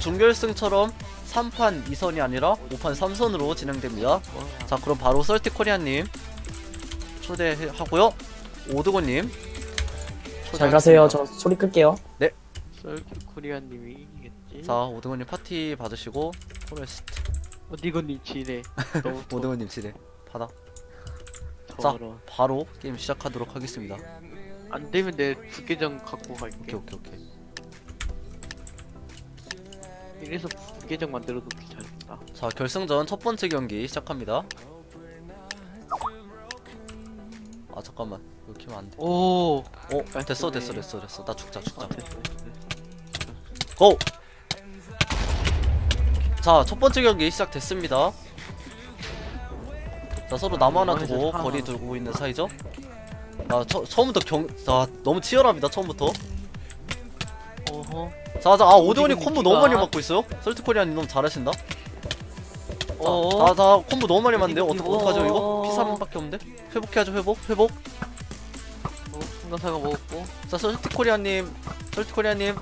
준결승처럼 3판 2선이 아니라 5판 3선으로 진행됩니다. 자 그럼 바로 썰티코리아님 초대하고요. 오드고님 잘 가세요. 저 소리 끌게요. 썰키 코리아님이 이기겠지. 자 오드고님 파티 받으시고 포레스트. 너무 더 오드고님 지대 받아. 더러. 바로 게임 시작하도록 하겠습니다. 안 되면 내 부계정 갖고 갈게. 오케이 오케이 오케이. 이래서 부계정 만들어 놓기 잘했다. 자 결승전 첫 번째 경기 시작합니다. 아 잠깐만 이거 키면 안 돼. 오. 어 됐어 됐어. 됐어 됐어 나 죽자 죽자. 아, 됐어, 됐어. 고! 자, 첫 번째 경기 시작됐습니다. 자, 서로 나무 하나 두고 거리. 두고 있는 사이죠? 아, 처, 처음부터 경, 자, 너무 치열합니다, 처음부터. 어허. 자, 자, 아, 오디건이 콤보 너무 많이 맞고 있어요? 설트코리안이 너무 잘하신다? 어어. 자, 자, 콤보 너무 많이 맞는데요? 어떡, 어떡하죠, 이거? 어어. P3밖에 없는데? 회복해야죠, 회복, 회복. 어, 순간사가 먹었고. 자, 설트코리아님, 설트코리아님.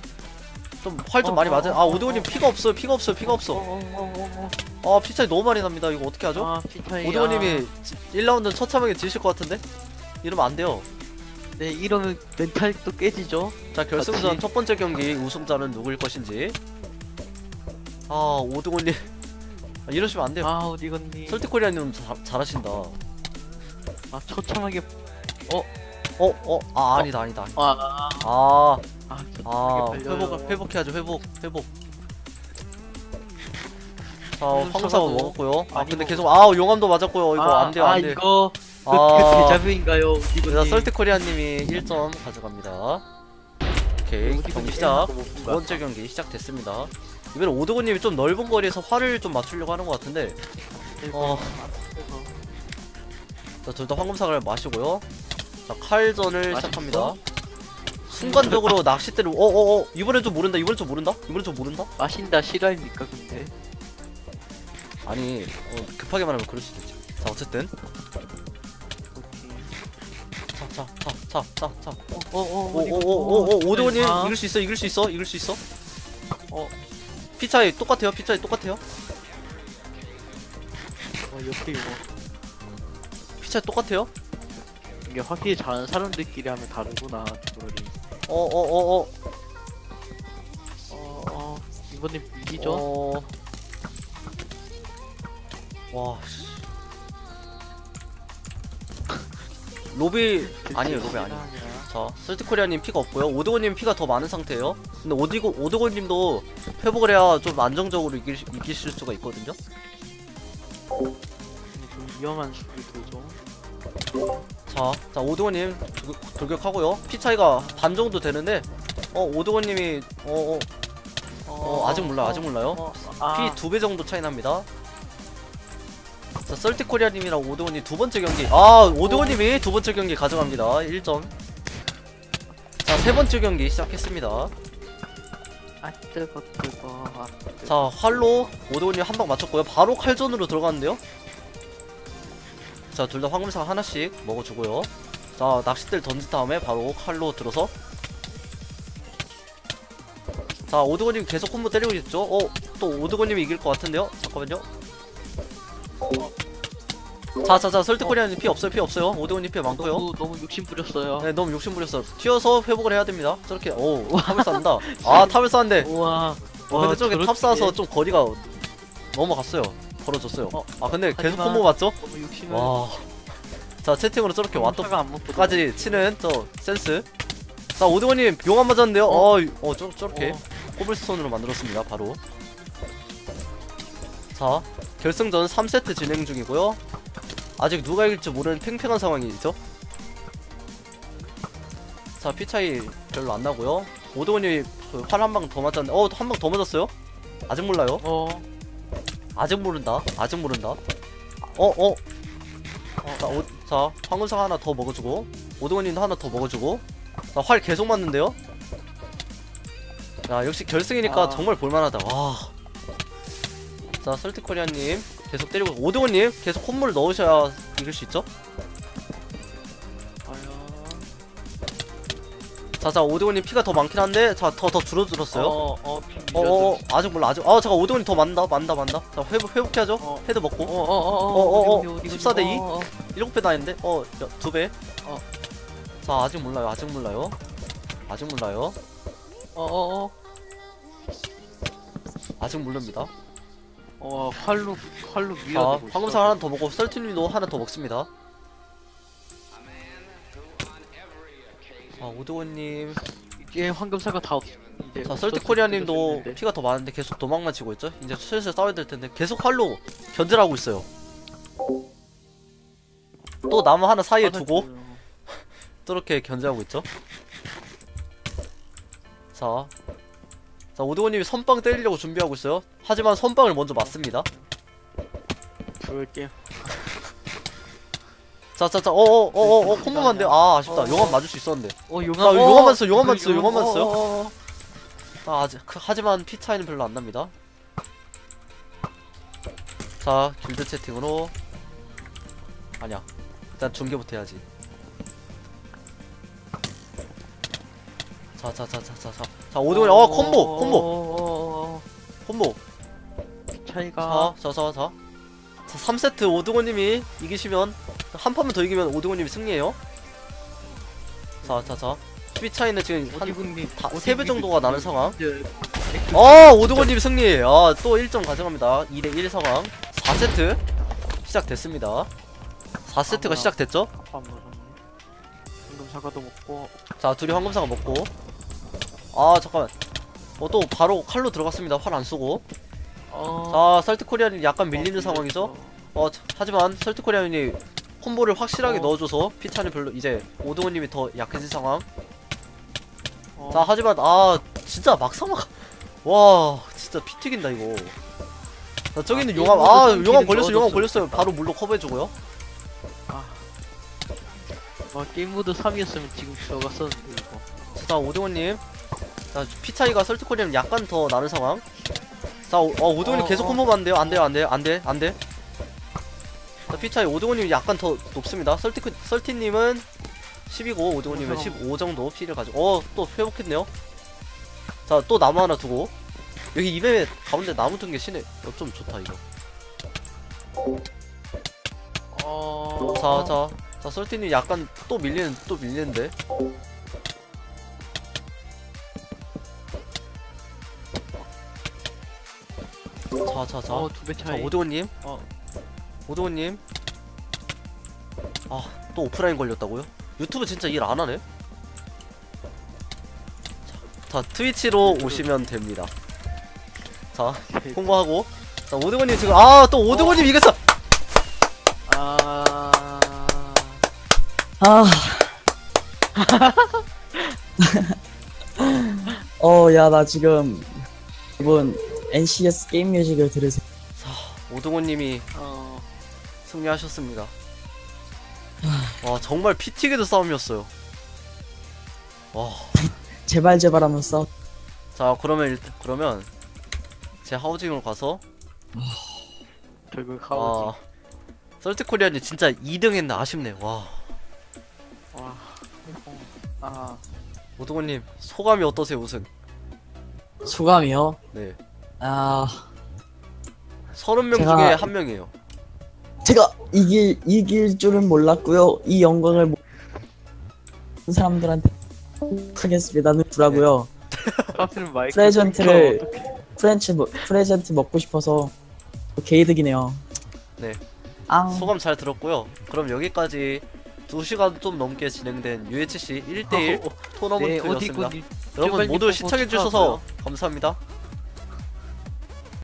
좀 활좀 어, 많이 어, 맞아요. 어, 아, 어, 오드원님 어. 피가 없어요, 피가 없어요, 피가 없어. 아, 피 차이 너무 많이 납니다. 이거 어떻게 하죠? 아. 오드원님이 1라운드 처참하게 지실 것 같은데? 이러면 안 돼요. 네, 이러면 멘탈도 깨지죠. 자, 결승전 그렇지. 첫 번째 경기 우승자는 누구일 것인지. 아, 오드원님. 아, 이러시면 안 돼요. 아, 어디건님. 설득코리아님 잘하신다. 아, 처참하게. 어, 어, 아, 아니다, 아니다. 아니다. 아, 아, 아, 아. 회복, 회복해야죠, 회복, 회복. 자, 무슨 황사가 쳐다도 먹었고요. 아, 근데 먹- 계속, 아, 용암도 맞았고요. 이거 아, 안 돼요, 아, 안 돼. 이거 그, 아. 그 데자뷰인가요, 자, 어디건님. 설득코리아님이 1점 가져갑니다. 오케이, 경기 시작. 두 번째 경기 시작됐습니다. 이번에 오드고님이 좀 넓은 거리에서 활을 좀 맞추려고 하는 것 같은데. 어. 자, 둘 다 황금사과를 마시고요. 자, 칼전을? 시작합니다. 순간적으로 낚싯대를, 어어어, 이번엔 좀 모른다, 이번엔 좀 모른다, 이번엔 좀 모른다? 마신다 실화입니까 근데? 아니, 어, 급하게 말하면 그럴 수도 있지. 자, 어쨌든. 오케이. 자, 자, 자, 자, 자, 자. 어어어 오오오오오, 오드고님, 이길 수 있어, 이길 수 있어, 이길 수 있어. 어. 피차이 똑같아요, 피차이 똑같아요. 어 옆에 이거 피차이 똑같아요. 이게 확실히 잘하는 사람들끼리 하면 다르구나 그거를. 어어어어. 어어 이번엔 이기죠? 어... 와, 씨. 로비 아니에요, 로비 아니에요. 자, 설트코리아님 피가 없고요. 오드고님 피가 더 많은 상태예요. 근데 오디고 오드고님도 회복을 해야 좀 안정적으로 이길, 이기실 수가 있거든요. 좀 위험한 수비 도죠. 자, 자 오드고님 돌- 돌격하고요. 피 차이가 반 정도 되는데, 어 오드고님이 어, 어, 어, 아직 몰라, 아직 몰라요. 어, 피 아, 두배 정도 차이 납니다. 자, 썰티코리아님이랑 오드원이 두 번째 경기. 아, 오드원님이 두 번째 경기 가져갑니다. 1점. 자, 세 번째 경기 시작했습니다. 아 뜨거 뜨거. 아, 뜨거. 자, 활로 오드원이 한방 맞췄고요. 바로 칼전으로 들어갔는데요. 자, 둘 다 황금상 하나씩 먹어주고요. 자, 낚싯대를 던진 다음에 바로 칼로 들어서. 자, 오드건님 계속 콤보 때리고 있죠? 어, 또 오드건님이 이길 것 같은데요? 잠깐만요. 자, 자, 자, 설득코리아님 피 없어요, 피 없어요. 오드건님 피 많고요. 너무 너무 욕심 부렸어요. 네, 너무 욕심 부렸어. 튀어서 회복을 해야 됩니다. 저렇게, 오, 탑을 싼다. 아, 탑을 쌌는데. 우와. 어, 근데 저렇게 탑 쏴서 좀 거리가 넘어갔어요. 벌어졌어요. 어, 아, 근데 계속 하지만- 콤보 맞죠? 너무 욕심을. 와. 자, 채팅으로 저렇게 왔다가 안 먹고. 치는 저 센스. 자, 오드건님 용 안 맞았는데요? 어. 어, 어, 저, 저렇게 코블스톤으로 만들었습니다, 바로. 자, 결승전 3세트 진행 중이고요. 아직 누가 이길지 모르는 팽팽한 상황이죠. 자, 피 차이 별로 안 나고요. 오드건이 그 활한 방 더 맞았는데, 어, 한 방 더 맞았어요? 아직 몰라요. 어. 아직 모른다. 아직 모른다. 어, 어. 자, 오, 자, 황금상 하나 더 먹어주고, 오드건님도 하나 더 먹어주고, 자, 활 계속 맞는데요? 야, 역시 결승이니까 아. 정말 볼만하다. 와. 자, 설티코리아님 계속 때리고, 오드건님 계속 콧물을 넣으셔야 이길 수 있죠? 자, 자자 오드곤님 피가 더 많긴 한데 자 더 더 줄어들었어요. 어어 어 어 아직 몰라 아직 아 잠깐 오드곤이 더 만다 만다 만다. 자 회복 회복해야죠. 어. 헤드 먹고. 어어어어 14대 2? 7배 나인데? 어 2배? 어. 자 아직 몰라요 아직 몰라요. 아직 몰라요. 어어어. 아직 모릅니다 활로 자 밀어내고 있어. 황금상 하나 더 먹고 썰티님도 하나 더 먹습니다 자 오드곤님 이제 황금사가 다 없. 이제 자 없어졌는데. 피가 더 많은데 계속 도망만 치고 있죠 이제 슬슬 싸워야 될 텐데 계속 활로 견제하고 있어요 또 나무 하나 사이에 하나 두고 줘요. 저렇게 견제하고 있죠. 자, 자 오드고님이 선빵 때리려고 준비하고 있어요. 하지만 선빵을 먼저 맞습니다. 그럴게요. 자, 자, 자, 어어, 어어, 어, 콤보만 돼. 아, 아쉽다. 어, 용암 어. 맞을 수 있었는데. 어 용암. 자, 용암만 써, 용암만 그 써, 용암만 어, 써요. 어, 어, 어. 아, 아직, 그, 하지만 피 차이는 별로 안 납니다. 자, 길드 채팅으로. 아니야. 일단 중계부터 해야지. 자, 자, 자, 자, 자, 자. 자, 오드고님, 어, 콤보, 콤보, 콤보. 콤보. 차이가. 자, 자, 자, 자. 자, 3세트 오드고님이 이기시면 한 판만 더 이기면 오드고님이 승리해요. 자, 자, 자. 수비 차이는 지금 한 3배 정도가 나는 상황. 어, 오드고님 승리. 아, 또 1점 가져갑니다. 2대 1 상황. 4세트 시작됐습니다. 4세트가 아무나. 시작됐죠? 자, 둘이 황금사가 먹고. 아, 잠깐만. 어, 또 바로 칼로 들어갔습니다. 활안 쏘고. 어. 자, 설트코리아는 약간 밀리는 상황이죠? 어, 자, 하지만 설트코리아님이 콤보를 확실하게 어. 넣어줘서 피차는 별로 이제 오드고님이 더 약해진 상황. 어. 자, 하지만 아 진짜 막상 막. 와, 진짜 피 튀긴다 이거. 자, 저기 있는 아, 용암, 아, 좀 용암 걸렸어, 용암 걸렸어요. 바로 물로 커버해주고요. 와 게임 모드 3이었으면 지금 들어갔었는데 이거. 자, 오드고님. 자, 피 차이가 설트코리아는 약간 더 나는 상황. 자, 오, 어, 오드고님 어, 계속 어. 콤보면 안 돼요, 안 돼요, 안 돼요, 안 돼, 안 돼. 자, 피 차이 오드고님이 약간 더 높습니다. 설티 설티님은 10이고 오드고님은 어, 15 정도 피를 가지고. 어, 또 회복했네요. 자, 또 나무 하나 두고. 여기 이맵에 가운데 나무 둔 게 신의. 어, 좀 좋다 이거. 어. 자, 자, 자, 설티님 약간 또 밀리는, 또 밀리는데. 자, 자, 자. 어, 두배 자, 차이. 오드원님. 어. 오드원님. 아, 또 오프라인 걸렸다고요? 유튜브 진짜 일 안 하네? 자, 자, 트위치로 오시면 됩니다. 자, 홍보하고. 자, 오드원님 지금, 아, 또 오드원님 이겼어! 아. 아. 어, 야, 나 지금 이번 NCS 게임 뮤직을 들으세요. 오드원님이 어. 승리하셨습니다. 와, 정말 피 튀기는 싸움이었어요. 와. 제발 제발 하면서 자, 그러면 일단, 그러면, 제 하우징으로 가서, 결국 하우지. 아, 설트코리안이 진짜 2등 했나 아쉽네. 와. 와. 아. 오드고님 소감이 어떠세요 우승? 소감이요. 네. 아, 30명 제가- 중에 한 명이에요. 제가 이길 이길 줄은 몰랐고요. 이 영광을 모르는 사람들한테 하겠습니다는 마이크. 프레젠트를-. 프렌치 먹- 프레젠트 먹고 싶어서 개이득이네요. 네. 앙. 소감 잘 들었고요. 그럼 여기까지 2시간 좀 넘게 진행된 UHC 1대1 어, 네, 토너먼트였습니다. 어디군 여러분 모두 시청해 주셔서 축하하고요. 감사합니다.